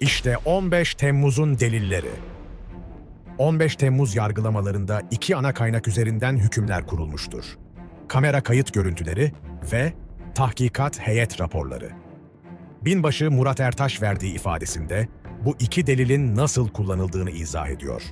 İşte 15 Temmuz'un delilleri. 15 Temmuz yargılamalarında iki ana kaynak üzerinden hükümler kurulmuştur. Kamera kayıt görüntüleri ve tahkikat heyet raporları. Binbaşı Murat Ertaş verdiği ifadesinde bu iki delilin nasıl kullanıldığını izah ediyor.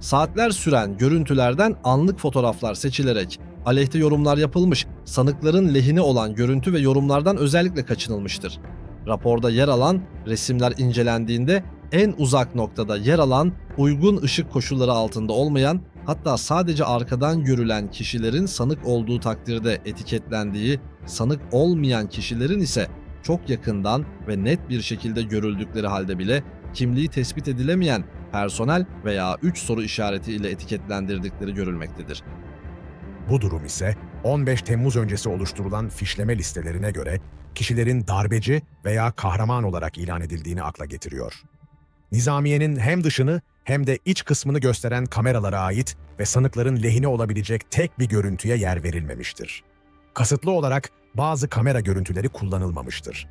Saatler süren görüntülerden anlık fotoğraflar seçilerek aleyhte yorumlar yapılmış, sanıkların lehine olan görüntü ve yorumlardan özellikle kaçınılmıştır. Raporda yer alan resimler incelendiğinde en uzak noktada yer alan, uygun ışık koşulları altında olmayan, hatta sadece arkadan görülen kişilerin sanık olduğu takdirde etiketlendiği, sanık olmayan kişilerin ise çok yakından ve net bir şekilde görüldükleri halde bile kimliği tespit edilemeyen personel veya 3 soru işareti ile etiketlendirdikleri görülmektedir. Bu durum ise 15 Temmuz öncesi oluşturulan fişleme listelerine göre kişilerin darbeci veya kahraman olarak ilan edildiğini akla getiriyor. Nizamiye'nin hem dışını hem de iç kısmını gösteren kameralara ait ve sanıkların lehine olabilecek tek bir görüntüye yer verilmemiştir. Kasıtlı olarak bazı kamera görüntüleri kullanılmamıştır.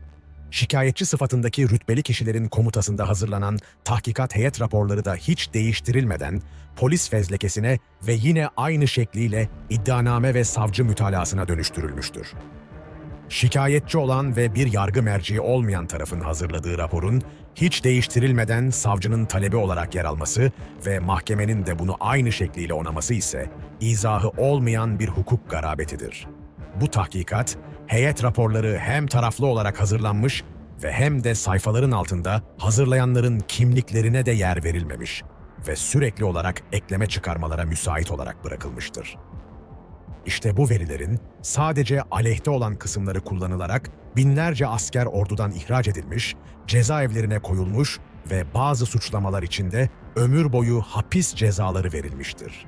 Şikayetçi sıfatındaki rütbeli kişilerin komutasında hazırlanan tahkikat heyet raporları da hiç değiştirilmeden polis fezlekesine ve yine aynı şekliyle iddianame ve savcı mütalasına dönüştürülmüştür. Şikayetçi olan ve bir yargı merciği olmayan tarafın hazırladığı raporun hiç değiştirilmeden savcının talebi olarak yer alması ve mahkemenin de bunu aynı şekliyle onaması ise izahı olmayan bir hukuk garabetidir. Bu tahkikat, heyet raporları hem taraflı olarak hazırlanmış ve hem de sayfaların altında hazırlayanların kimliklerine de yer verilmemiş ve sürekli olarak ekleme çıkarmalara müsait olarak bırakılmıştır. İşte bu verilerin sadece aleyhte olan kısımları kullanılarak binlerce asker ordudan ihraç edilmiş, cezaevlerine koyulmuş ve bazı suçlamalar içinde ömür boyu hapis cezaları verilmiştir.